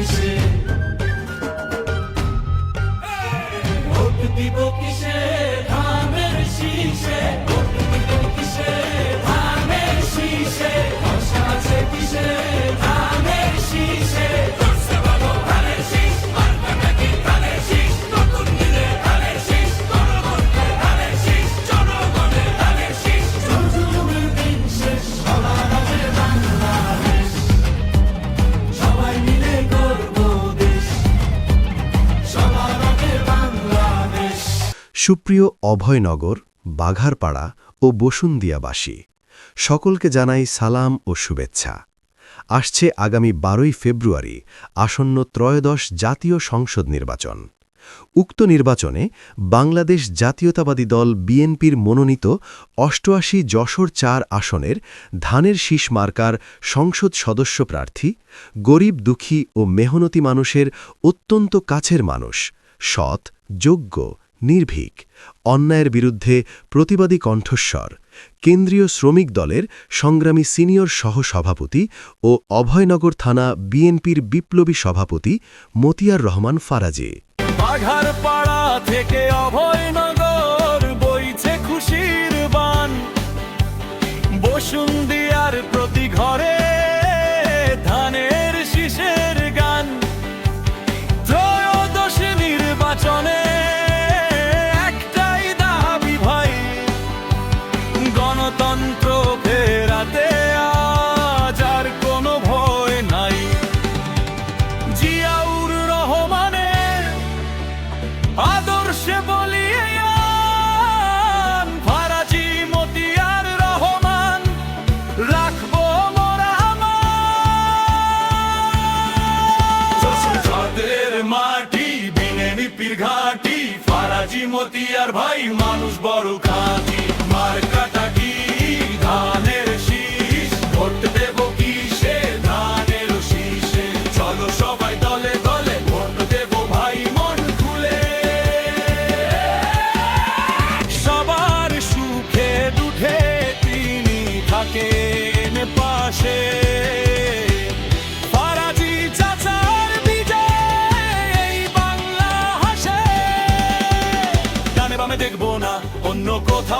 মিশে ভোট দিব সুপ্রিয় অভয়নগর, বাঘারপাড়া ও বসুন্দিয়াবাসী সকলকে জানাই সালাম ও শুভেচ্ছা। আসছে আগামী বারোই ফেব্রুয়ারি আসন্ন ত্রয়োদশ জাতীয় সংসদ নির্বাচন। উক্ত নির্বাচনে বাংলাদেশ জাতীয়তাবাদী দল বিএনপির মনোনীত অষ্টআশি যশোর চার আসনের ধানের শীষ মার্কার সংসদ সদস্য প্রার্থী, গরিব দুঃখী ও মেহনতি মানুষের অত্যন্ত কাছের মানুষ, সৎ, যোগ্য নির্ভীক, অন্যায়ের বিরুদ্ধে প্রতিবাদী কণ্ঠস্বর, কেন্দ্রীয় শ্রমিক দলের সংগ্রামী সিনিয়র সহসভাপতি ও অভয়নগর থানা বিএনপির বিপ্লবী সভাপতি মতিয়ার রহমান ফারাজে। পাড়া থেকে অভয়নগর বইছে খুশির বান। বসুন্দিয়ার প্রতি ঘরে ধানের শীষের গান। ত্রয়োদশ নির্বাচনে ঘাটি ফারাজি মতিয়ার ভাই মানুষ বড় খাঁটি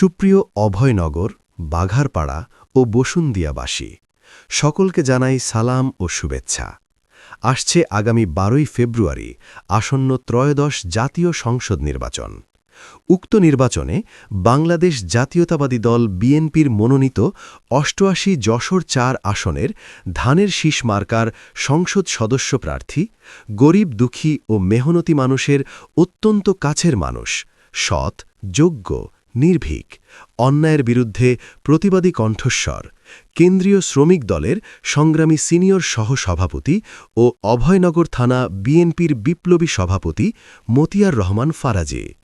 সুপ্রিয় অভয়নগর, বাঘারপাড়া ও বসুন্দিয়াবাসী সকলকে জানাই সালাম ও শুভেচ্ছা। আসছে আগামী বারোই ফেব্রুয়ারি, আসন্ন ত্রয়োদশ জাতীয় সংসদ নির্বাচন। উক্ত নির্বাচনে বাংলাদেশ জাতীয়তাবাদী দল বিএনপির মনোনীত অষ্টআশি যশোর চার আসনের ধানের শীষ মার্কার সংসদ সদস্য প্রার্থী, গরিব দুঃখী ও মেহনতি মানুষের অত্যন্ত কাছের মানুষ, সৎ, যোগ্য নির্ভীক, অন্যায়ের বিরুদ্ধে প্রতিবাদী কণ্ঠস্বর, কেন্দ্রীয় শ্রমিক দলের সংগ্রামী সিনিয়র সহসভাপতি ও অভয়নগর থানা বিএনপির বিপ্লবী সভাপতি মতিয়ার রহমান ফারাজে।